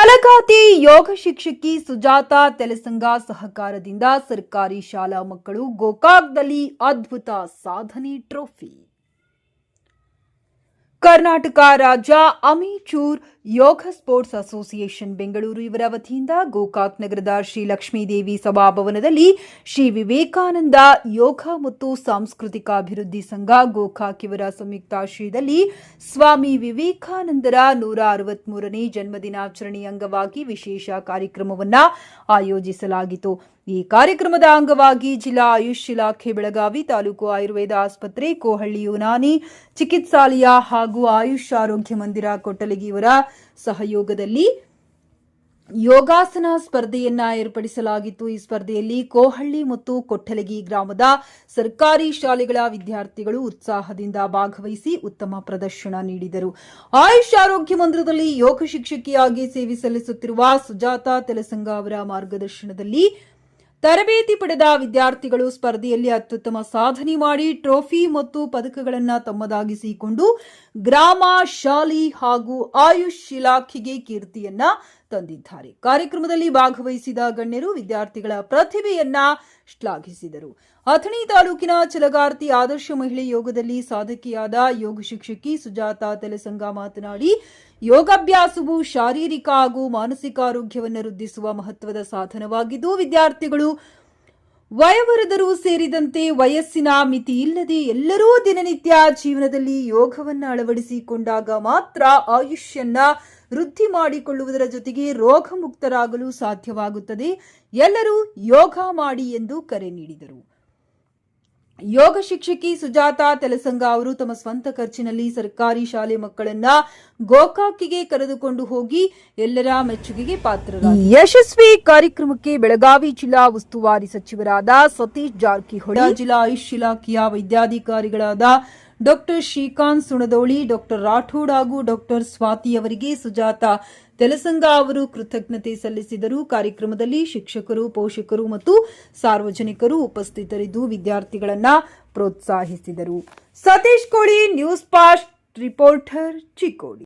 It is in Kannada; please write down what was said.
ಛಲಗಾತಿ ಯೋಗ ಶಿಕ್ಷಕಿ ಸುಜಾತ ತೆಲಸಂಗ ಸಹಕಾರದಿಂದ ಸರ್ಕಾರಿ ಶಾಲಾ ಮಕ್ಕಳು ಗೋಕಾಕ್ದಲ್ಲಿ ಅದ್ಭುತ ಸಾಧನೆ ಟ್ರೋಫಿ. ಕರ್ನಾಟಕ ರಾಜ್ಯ amateur yoga sports association Bengaluru ಇವರ ವತಿಯಿಂದ ಗೋಕಾಕ್ ನಗರದ ಶ್ರೀ ಲಕ್ಷ್ಮೀದೇವಿ ಸಭಾಭವನದಲ್ಲಿ ಶ್ರೀ ವಿವೇಕಾನಂದ ಯೋಗ ಮತ್ತು ಸಾಂಸ್ಕೃತಿಕ ಅಭಿವೃದ್ಧಿ ಸಂಘ ಗೋಕಾಕ್ ಇವರ ಸಂಯುಕ್ತಾಶ್ರಯದಲ್ಲಿ ಸ್ವಾಮಿ ವಿವೇಕಾನಂದರ ನೂರ ಅರವತ್ಮೂರನೇ ಜನ್ಮದಿನಾಚರಣೆ ಅಂಗವಾಗಿ ವಿಶೇಷ ಕಾರ್ಯಕ್ರಮವನ್ನು ಆಯೋಜಿಸಲಾಗಿತ್ತು. ಈ ಕಾರ್ಯಕ್ರಮದ ಅಂಗವಾಗಿ ಜಿಲ್ಲಾ ಆಯುಷ್ ಇಲಾಖೆ ಬೆಳಗಾವಿ ತಾಲೂಕು ಆಯುರ್ವೇದ ಆಸ್ಪತ್ರೆ ಕೋಹಳ್ಳಿ ಯುನಾನಿ ಚಿಕಿತ್ಸಾಲಯ ಹಾಗೂ ಆಯುಷ್ ಆರೋಗ್ಯ ಮಂದಿರ ಕೊಟ್ಟಲಗಿಯವರ ಸಹಯೋಗದಲ್ಲಿ ಯೋಗಾಸನ ಸ್ಪರ್ಧೆಯನ್ನ ಏರ್ಪಡಿಸಲಾಗಿತ್ತು. ಈ ಸ್ಪರ್ಧೆಯಲ್ಲಿ ಕೋಹಳ್ಳಿ ಮತ್ತು ಕೊಟ್ಟಲಗಿ ಗ್ರಾಮದ ಸರ್ಕಾರಿ ಶಾಲೆಗಳ ವಿದ್ಯಾರ್ಥಿಗಳು ಉತ್ಸಾಹದಿಂದ ಭಾಗವಹಿಸಿ ಉತ್ತಮ ಪ್ರದರ್ಶನ ನೀಡಿದರು. ಆಯುಷ್ ಆರೋಗ್ಯ ಮಂದಿರದಲ್ಲಿ ಯೋಗ ಶಿಕ್ಷಕಿಯಾಗಿ ಸೇವೆ ಸಲ್ಲಿಸುತ್ತಿರುವ ಸುಜಾತಾ ತೆಲಸಂಗ ಅವರ ಮಾರ್ಗದರ್ಶನದಲ್ಲಿ ತರಬೇತಿ ಪಡೆದ ವಿದ್ಯಾರ್ಥಿಗಳು ಸ್ಪರ್ಧೆಯಲ್ಲಿ ಅತ್ಯುತ್ತಮ ಸಾಧನೆ ಮಾಡಿ ಟ್ರೋಫಿ ಮತ್ತು ಪದಕಗಳನ್ನು ತಮ್ಮದಾಗಿಸಿಕೊಂಡು ಗ್ರಾಮ, ಶಾಲಿ ಹಾಗೂ ಆಯುಷ್ ಇಲಾಖೆಗೆ ಕೀರ್ತಿಯನ್ನ ತಂದಿದ್ದಾರೆ. ಕಾರ್ಯಕ್ರಮದಲ್ಲಿ ಭಾಗವಹಿಸಿದ ಗಣ್ಯರು ವಿದ್ಯಾರ್ಥಿಗಳ ಪ್ರತಿಭೆಯನ್ನ ಶ್ಲಾಘಿಸಿದರು. ಅಥಣಿ ತಾಲೂಕಿನ ಚಲಗಾರ್ತಿ ಆದರ್ಶ ಮಹಿಳೆ ಯೋಗದಲ್ಲಿ ಸಾಧಕಿಯಾದ ಯೋಗ ಶಿಕ್ಷಕಿ ಸುಜಾತ ತೆಲಸಂಗ ಮಾತನಾಡಿ, ಯೋಗಾಭ್ಯಾಸವು ಶಾರೀರಿಕ ಹಾಗೂ ಮಾನಸಿಕ ಆರೋಗ್ಯವನ್ನು ವೃದ್ಧಿಸುವ ಮಹತ್ವದ ಸಾಧನವಾಗಿದ್ದು, ವಿದ್ಯಾರ್ಥಿಗಳು ವಯವೃದ್ಧರು ಸೇರಿದಂತೆ ವಯಸ್ಸಿನ ಮಿತಿ ಇಲ್ಲದೆ ಎಲ್ಲರೂ ದಿನನಿತ್ಯ ಜೀವನದಲ್ಲಿ ಯೋಗವನ್ನು ಅಳವಡಿಸಿಕೊಂಡಾಗ ಮಾತ್ರ ಆಯುಷ್ಯನ್ನ ವೃದ್ಧಿ ಮಾಡಿಕೊಳ್ಳುವುದರ ಜೊತೆಗೆ ರೋಗಮುಕ್ತರಾಗಲು ಸಾಧ್ಯವಾಗುತ್ತದೆ. ಎಲ್ಲರೂ ಯೋಗ ಮಾಡಿ ಎಂದು ಕರೆ ನೀಡಿದರು. ಯೋಗ ಶಿಕ್ಷಕಿ ಸುಜಾತ ತೆಲಸಂಗ ಅವರು ತಮ್ಮ ಸ್ವಂತ ಖರ್ಚಿನಲ್ಲಿ ಸರ್ಕಾರಿ ಶಾಲೆ ಮಕ್ಕಳನ್ನ ಗೋಕಾಕಿಗೆ ಕರೆದುಕೊಂಡು ಹೋಗಿ ಎಲ್ಲರ ಮೆಚ್ಚುಗೆಗೆ ಪಾತ್ರ ಯಶಸ್ವಿ ಕಾರ್ಯಕ್ರಮಕ್ಕೆ ಬೆಳಗಾವಿ ಜಿಲ್ಲಾ ಉಸ್ತುವಾರಿ ಸಚಿವರಾದ ಸತೀಶ್ ಜಾರಕಿಹೊಳಿ ಜಿಲ್ಲಾ ಆಯುಷ್ ಇಲಾಖೆಯ ವೈದ್ಯಾಧಿಕಾರಿಗಳಾದ ಡಾಕ್ಟರ್ ಶ್ರೀಕಾಂತ್ ಸುಣದೋಳಿ, ಡಾಕ್ಟರ್ ರಾಠೋಡ್ ಹಾಗೂ ಡಾಕ್ಟರ್ ಸ್ವಾತಿ ಅವರಿಗೆ ಸುಜಾತ ತೆಲಸಂಗ ಅವರು ಕೃತಜ್ಞತೆ ಸಲ್ಲಿಸಿದರು. ಕಾರ್ಯಕ್ರಮದಲ್ಲಿ ಶಿಕ್ಷಕರು, ಪೋಷಕರು ಮತ್ತು ಸಾರ್ವಜನಿಕರು ಉಪಸ್ಥಿತರಿದ್ದು ವಿದ್ಯಾರ್ಥಿಗಳನ್ನ ಪ್ರೋತ್ಸಾಹಿಸಿದರು. ಸತೀಶ್ ಕೋಳಿ ನ್ಯೂಸ್ ಪಾಸ್ಟ್, ರಿಪೋರ್ಟರ್ ಚಿಕ್ಕೋಡಿ.